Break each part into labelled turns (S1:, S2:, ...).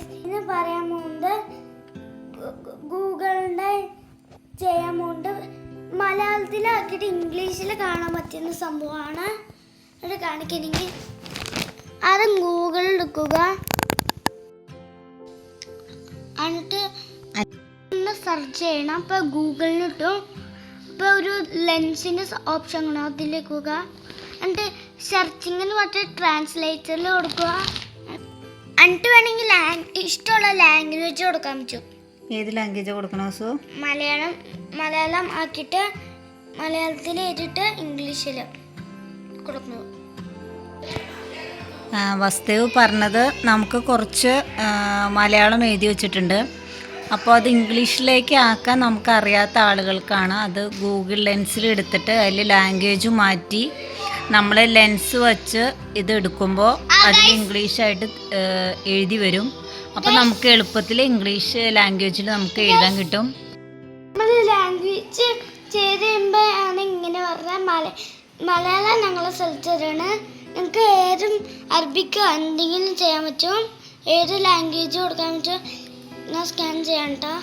S1: Guys ഇന്ന് പറയാൻ പോകുന്നത് ഗൂഗിളിന്റെ ചെയ്യാൻ പോകുന്നത് മലയാളത്തിലാക്കിയിട്ട് ഇംഗ്ലീഷിൽ കാണാൻ പറ്റുന്ന സംഭവമാണ്. അത് കാണിക്കണമെങ്കിൽ ആദ്യം ഗൂഗിൾ എടുക്കുക. എന്നിട്ട് ഒന്ന് സെർച്ച് ചെയ്യണം. അപ്പോൾ ഗൂഗിളിന് ഇപ്പോൾ ഒരു ലെൻസിന്റെ ഓപ്ഷൻ കാണും അതിലേക്ക് പോകുക എന്നിട്ട് സെർച്ചിങ്ങിന് മറ്റേ ട്രാൻസ്ലേറ്ററിൽ കൊടുക്കുക. എന്നിട്ട് വേണമെങ്കിൽ ഇഷ്ടമുള്ള ലാംഗ്വേജ് കൊടുക്കാൻ പറ്റും.
S2: ഏത് ലാംഗ്വേജ് കൊടുക്കണം സു
S1: മലയാളം മലയാളം ആക്കിയിട്ട് മലയാളത്തിൽ എഴുതിയിട്ട് ഇംഗ്ലീഷിൽ കൊടുക്കുന്നു.
S2: ആ, വസുദേവ് പറഞ്ഞത് നമുക്ക് കുറച്ച് മലയാളം എഴുതി വെച്ചിട്ടുണ്ട്. അപ്പോൾ അത് ഇംഗ്ലീഷിലേക്ക് ആക്കാൻ നമുക്ക് അറിയാത്ത ആളുകൾക്കാണ് അത് ഗൂഗിൾ ലെൻസിൽ എടുത്തിട്ട് അതിൽ ലാംഗ്വേജ് മാറ്റി നമ്മളെ ലെൻസ് വച്ച് ഇത് എടുക്കുമ്പോൾ അതിൽ ഇംഗ്ലീഷായിട്ട് എഴുതി വരും. അപ്പോൾ നമുക്ക് എളുപ്പത്തിൽ ഇംഗ്ലീഷ് ലാംഗ്വേജിൽ നമുക്ക് എഴുതാൻ കിട്ടും.
S1: നമ്മൾ ലാംഗ്വേജ് ചെയ്ത് കഴിയുമ്പോൾ ആണ് ഇങ്ങനെ പറഞ്ഞാൽ മല മലയാളം ഞങ്ങളെ സ്ഥലത്തരാണ് നിങ്ങൾക്ക് ഏതും അറബിക്കോ എന്തെങ്കിലും ചെയ്യാൻ പറ്റും. ഏത് ലാംഗ്വേജ് കൊടുക്കാൻ പറ്റും ഞാൻ സ്കാൻ ചെയ്യാം കേട്ടോ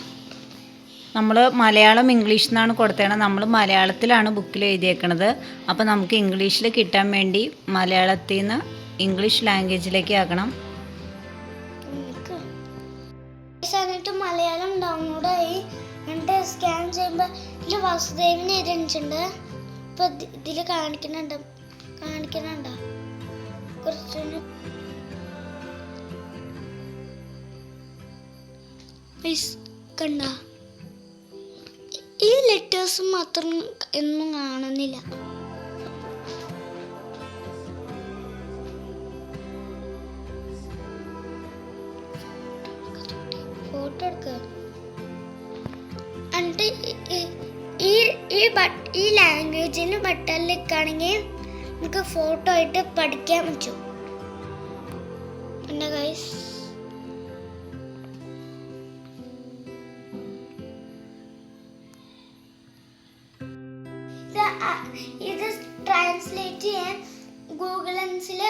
S2: നമ്മൾ മലയാളം ഇംഗ്ലീഷ് എന്നാണ് കൊടുത്തേണത് നമ്മൾ മലയാളത്തിലാണ് ബുക്കിൽ എഴുതിയേക്കണത്. അപ്പോൾ നമുക്ക് ഇംഗ്ലീഷിൽ കിട്ടാൻ വേണ്ടി മലയാളത്തിൽ നിന്ന് ഇംഗ്ലീഷ് ലാംഗ്വേജിലേക്ക് ആക്കണം.
S1: എന്നിട്ട് മലയാളം ഡൗൺലോഡ് ആയി. എന്നിട്ട് സ്കാൻ ചെയ്യുമ്പോൾ ഇതിൽ വസുദേവിനെ എഴുതിച്ചിട്ടുണ്ട് ഇപ്പൊ ഇതിൽ കാണിക്കുന്നുണ്ട്. കാണിക്കുന്നുണ്ടോ? കുറച്ച് കണ്ടോ. ഈ ലെറ്റേഴ്സ് മാത്രം എന്നും കാണുന്നില്ല. ഫോട്ടോ എടുക്കുക എന്നിട്ട് ഈ- ഈ- ബട്ട് ഈ ലാംഗ്വേജിന് ബട്ടണിലേക്കാണെങ്കിൽ നമുക്ക് ഫോട്ടോ ആയിട്ട് പഠിക്കാൻ പറ്റും. പിന്നെ ഗൈസ് ഇത് ട്രാൻസ്ലേറ്റ് ചെയ്യാൻ ഗൂഗിൾ ലെൻസിൽ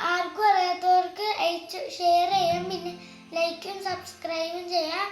S1: ആർക്കും അറിയാത്തവർക്ക് അയച്ചു ഷെയർ ചെയ്യാം. പിന്നെ ലൈക്കും സബ്സ്ക്രൈബും ചെയ്യാം